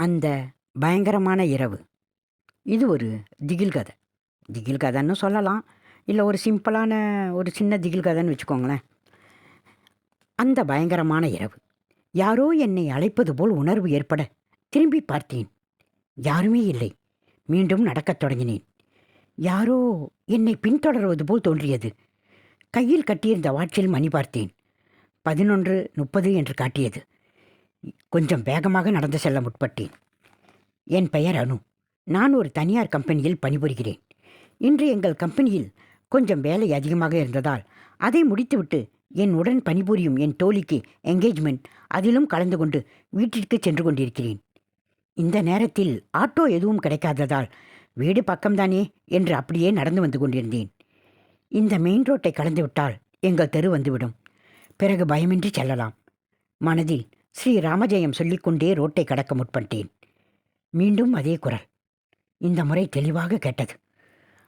அந்த பயங்கரமான இரவு. இது ஒரு திகில் கதை. திகில் கதைன்னு சொல்லலாம். இல்லை ஒரு சிம்பிளான ஒரு சின்ன திகில் கதைன்னு வச்சுக்கோங்களேன். அந்த பயங்கரமான இரவு. யாரோ என்னை அழைப்பது போல் உணர்வு ஏற்பட திரும்பி பார்த்தேன். யாருமே இல்லை. மீண்டும் நடக்கத் தொடங்கினேன். யாரோ என்னை பின்தொடர்வது போல் தோன்றியது. கையில் கட்டியிருந்த வாட்சில் மணி பார்த்தேன். பதினொன்று முப்பது என்று காட்டியது. கொஞ்சம் வேகமாக நடந்து செல்ல முற்பட்டேன். என் பெயர் அனு. நான் ஒரு தனியார் கம்பெனியில் பணிபுரிகிறேன். இன்று எங்கள் கம்பெனியில் கொஞ்சம் வேலை அதிகமாக இருந்ததால் அதை முடித்துவிட்டு என் உடன் பணிபுரியும் என் தோழிக்கு என்கேஜ்மெண்ட் அதிலும் கலந்து கொண்டு வீட்டிற்கு சென்று கொண்டிருக்கிறேன். இந்த நேரத்தில் ஆட்டோ எதுவும் கிடைக்காததால் வீடு பக்கம்தானே என்று அப்படியே நடந்து வந்து கொண்டிருந்தேன். இந்த மெயின் ரோட்டை கலந்துவிட்டால் எங்கள் தெரு வந்துவிடும். பிறகு பயமின்றி செல்லலாம். மனதில் ஸ்ரீ ராமஜெயம் சொல்லிக்கொண்டே ரோட்டை கடக்க முற்பட்டேன். மீண்டும் அதே குரல். இந்த முறை தெளிவாக கேட்டது.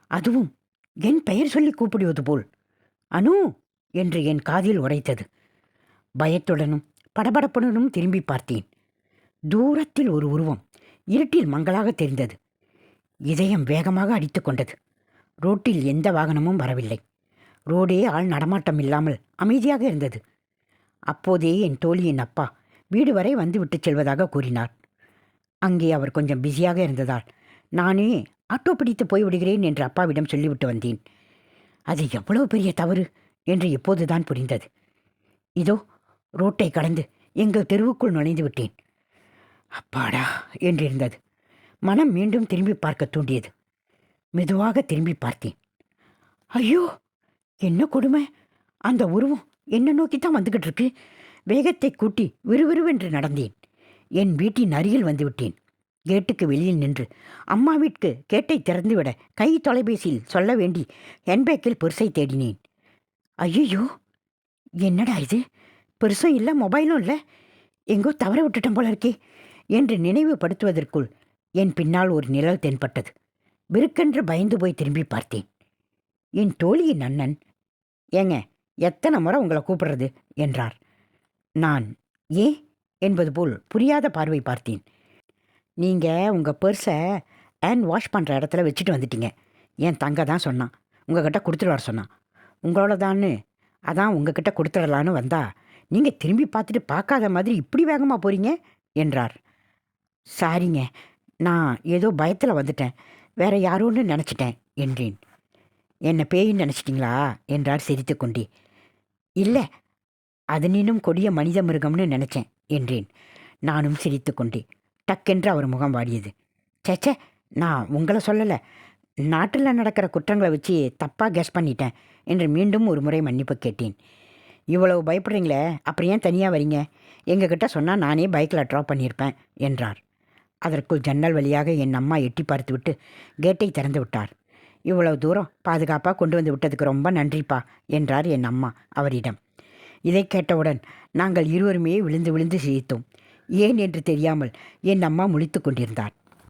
அதுவும் என் பெயர் சொல்லி கூப்பிடுவது போல். அனு! என்று என் காதில் உரைத்தது பயத்துடனும் படபடப்புடனும் திரும்பி பார்த்தேன். தூரத்தில் ஒரு உருவம் இருட்டில் மங்களாக தெரிந்தது. இதயம் வேகமாக அடித்து கொண்டது. ரோட்டில் எந்த வாகனமும் வரவில்லை. ரோடே ஆள் நடமாட்டம் இல்லாமல் அமைதியாக இருந்தது. அப்போதே என் தோழியின் அப்பா வீடு வரை வந்துவிட்டு செல்வதாக கூறினார். அங்கே அவர் கொஞ்சம் பிஸியாக இருந்ததால் நானே ஆட்டோ பிடித்து போய்விடுகிறேன் என்று அப்பாவிடம் சொல்லிவிட்டு வந்தேன். அது எவ்வளவு பெரிய தவறு? என்று இப்போதுதான் புரிந்தது. இதோ ரோட்டை கடந்து எங்கள் தெருவுக்குள் நுழைந்து விட்டேன். அப்பாடா! என்றிருந்தது. மனம் மீண்டும் திரும்பி பார்க்க தூண்டியது. மெதுவாக திரும்பி பார்த்தேன். ஐயோ! என்ன கொடுமை? அந்த உருவம் என்ன நோக்கி தான் வந்துகிட்டு இருக்கு? வேகத்தை கூட்டி விறுவிறுவென்று நடந்தேன். என் வீட்டின் அருகில் வந்துவிட்டேன். கேட்டுக்கு வெளியில் நின்று அம்மாவிற்கு கேட்டை திறந்துவிட கை தொலைபேசியில் சொல்ல வேண்டி ஹேண்ட்பேக்கில் பெருசை தேடினேன். ஐயோ என்னடா இது? பெருசும் இல்லை மொபைலும் இல்லை? எங்கோ தவற விட்டுட்டோம் போல இருக்கே என்று நினைவுபடுத்துவதற்குள் என் பின்னால் ஒரு நிழல் தென்பட்டது. விருக்கென்று பயந்து போய் திரும்பி பார்த்தேன். என் தோழியின் அண்ணன். ஏங்க எத்தனை முறை உங்களை கூப்பிடுறது? என்றார். நான் ஏ? என்பது போல் புரியாத பார்வை பார்த்தேன். நீங்கள் உங்கள் பர்ஸை ஹேண்ட் வாஷ் பண்ணுற இடத்துல வச்சுட்டு வந்துட்டீங்க. என் தங்க தான் சொன்னான். உங்ககிட்ட கொடுத்துட்டு வர சொன்னான். உங்களோட தான்னு அதான் உங்ககிட்ட கொடுத்துடலான்னு வந்தா நீங்கள் திரும்பி பார்த்துட்டு பார்க்காத மாதிரி இப்படி வேகமாக போகிறீங்க என்றார். சாரிங்க நான் ஏதோ பயத்தில் வந்துட்டேன். வேற யாரோன்னு நினச்சிட்டேன் என்றேன். என்னை பேயின்னு நினச்சிட்டிங்களா? என்றார் சிரித்துக்கொண்டே. இல்லை அது நீனும் கொடிய மனித மிருகம்னு நினச்சேன் என்றேன். நானும் சிரித்துக்கொண்டே டக்கென்று அவர் முகம் வாடியது. சேச்சே நான் உங்களை சொல்லலை. நாட்டில் நடக்கிற குற்றங்களை வச்சு தப்பாக கெஸ் பண்ணிட்டேன் என்று மீண்டும் ஒரு முறை மன்னிப்பு கேட்டேன். இவ்வளவு பயப்படுறீங்களே அப்புறம் ஏன் தனியாக வரீங்க? எங்ககிட்ட சொன்னால் நானே பைக்கில் ட்ராப் பண்ணியிருப்பேன் என்றார். அதற்குள் ஜன்னல் வழியாக என் அம்மா எட்டி பார்த்துவிட்டு கேட்டை திறந்து விட்டார். இவ்வளவு தூரம் பாதுகாப்பாக கொண்டு வந்து விட்டதுக்கு ரொம்ப நன்றிப்பா என்றார் என் அம்மா அவரிடம். இதை கேட்டவுடன் நாங்கள் இருவருமே விழுந்து விழுந்து சிரித்தோம். ஏன் என்று தெரியாமல் என் அம்மா முழித்து கொண்டிருந்தார்